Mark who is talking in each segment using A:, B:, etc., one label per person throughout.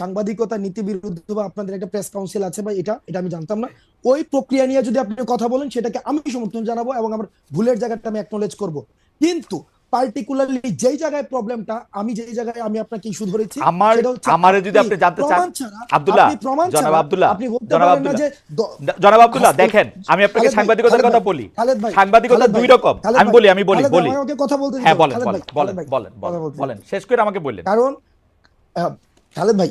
A: সাংবাদিকতা নীতি বিরুদ্ধ বা আপনাদের একটা প্রেস কাউন্সিল আছে বা এটা এটা আমি জানতাম না। ওই প্রক্রিয়া নিয়ে যদি আপনি কথা বলেন সেটাকে আমি সমর্থন জানাব এবং আমার ভুলের জায়গাটা আমি অ্যাকনোলেজ করব। কিন্তু পার্টিকুলারলি যেই জায়গায় প্রবলেমটা আমি যেই জায়গায় আমি আপনাকে ইস্যু ধরেছি
B: আমার আমারে যদি আপনি জানতে চান আব্দুল্লাহ, জনাব আব্দুল্লাহ,
A: আপনি বলতে
B: জনাব
A: পারেন না যে
B: জনাব আব্দুল্লাহ দেখেন আমি আপনাকে সাংবাদিকতার কথা বলি। সাংবাদিকতা দুই রকম। আমি বলি আমি বলি বলি।
A: আমাকে কথা বলতে
B: হ্যাঁ বলেন বলেন বলেন বলেন বলেন। বলেন শেষ করে আমাকে বললেন
A: কারণ খালেদ ভাই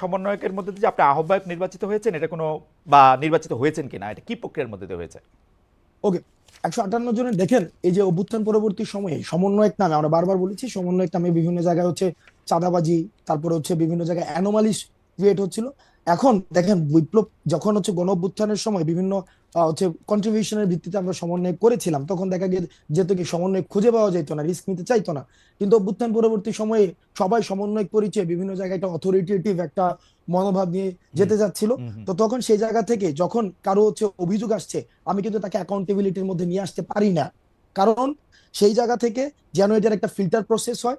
B: সমন্বয়কের মধ্যে যে আপনি আহ্বায়ক নির্বাচিত হয়েছেন, এটা কোনো বা নির্বাচিত হয়েছেন কিনা, এটা কি প্রক্রিয়ার মধ্যে দিয়ে হয়েছে?
A: ওকে, একশো আটান্ন জনের দেখেন, এই যে অভ্যুত্থান পরবর্তী সময়ে সমন্বয়ক নামে, আমরা বারবার বলেছি সমন্বয়ক নামে বিভিন্ন জায়গায় হচ্ছে চাঁদাবাজি, তারপরে হচ্ছে বিভিন্ন জায়গায় অ্যানোমালিস ক্রিয়েট হচ্ছিল। এখন দেখেন বিপ্লব যখন হচ্ছে গণ সময় বিভিন্ন হচ্ছে কন্ট্রিবিউশনের ভিত্তিতে আমরা সমন্বয় করেছিলাম তখন দেখা গিয়ে যেত কি সমন্বয় খুঁজে পাওয়া যেত না রিস্ক নিতে চাইতো না। কিন্তু অভ্যুত্থান পরবর্তী সময়ে সবাই সমন্বয় পরিচয় বিভিন্ন জায়গায় একটা অথরিটেটিভ একটা মনোভাব নিয়ে যেতে যাচ্ছিল। তো তখন সেই জায়গা থেকে যখন কারও হচ্ছে অভিযোগ আসছে আমি কিন্তু তাকে অ্যাকাউন্টেবিলিটির মধ্যে নিয়ে আসতে পারি না। কারণ সেই জায়গা থেকে যেন এটার একটা ফিল্টার প্রসেস হয়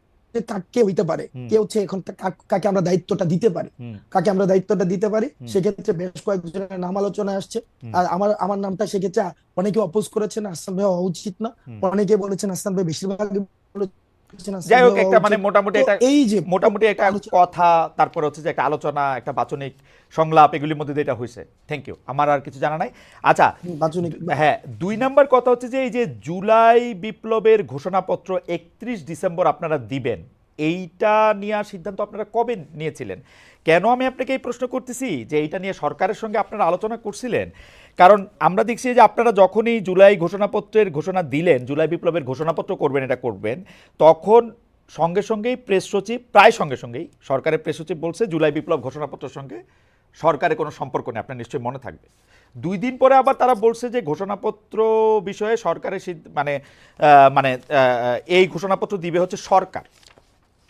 A: যে কা- হইতে পারে। কে হচ্ছে এখন কাকে আমরা দায়িত্বটা দিতে পারি? কাকে আমরা দায়িত্বটা দিতে পারি? সেক্ষেত্রে বেশ কয়েকজনের নাম আলোচনা আসছে। আর আমার আমার নামটা সেক্ষেত্রে অনেকে অপোজ করেছেন আসলাম ভাই হওয়া উচিত না। অনেকে বলেছেন আসলাম ভাই বেশিরভাগ
B: যাই হোক একটা মানে মোটামুটি একটা
A: এই যে
B: মোটামুটি একটা কথা তারপর হচ্ছে যে একটা আলোচনা একটা বাচনিক সংলাপ এগুলির মধ্যে দিয়ে এটা হয়েছে থ্যাংক ইউ আমার আর কিছু জানা নাই। আচ্ছা
A: বাচনিক
B: হ্যাঁ দুই নাম্বার কথা হচ্ছে যে এই যে জুলাই বিপ্লবের ঘোষণাপত্র একত্রিশ ডিসেম্বর আপনারা দিবেন। এইটা নেওয়ার সিদ্ধান্ত আপনারা কবে নিয়েছিলেন? কেন আমি আপনাকে এই প্রশ্ন করতেছি যে এইটা নিয়ে সরকারের সঙ্গে আপনারা আলোচনা করছিলেন? কারণ আমরা দেখছি যে আপনারা যখনই জুলাই ঘোষণাপত্রের ঘোষণা দিলেন, জুলাই বিপ্লবের ঘোষণাপত্র করবেন, এটা করবেন, তখন সঙ্গে সঙ্গেই প্রেস সচিব, প্রায় সঙ্গে সঙ্গেই সরকারের প্রেস সচিব বলছে, জুলাই বিপ্লব ঘোষণাপত্রের সঙ্গে সরকারের কোনো সম্পর্ক নেই, আপনার নিশ্চয়ই মনে থাকবে। দুই দিন পরে আবার তারা বলছে যে ঘোষণাপত্র বিষয়ে সরকারের মানে মানে এই ঘোষণাপত্র দিবে হচ্ছে সরকার।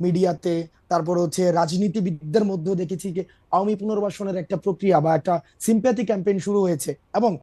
A: মিডিয়াতে, তারপর হচ্ছে রাজনীতিবিদদের মধ্যেও দেখেছি যে আওয়ামী পুনর্বাসনের একটা প্রক্রিয়া বা একটা সিম্প্যাথি ক্যাম্পেইন শুরু হয়েছে। এবং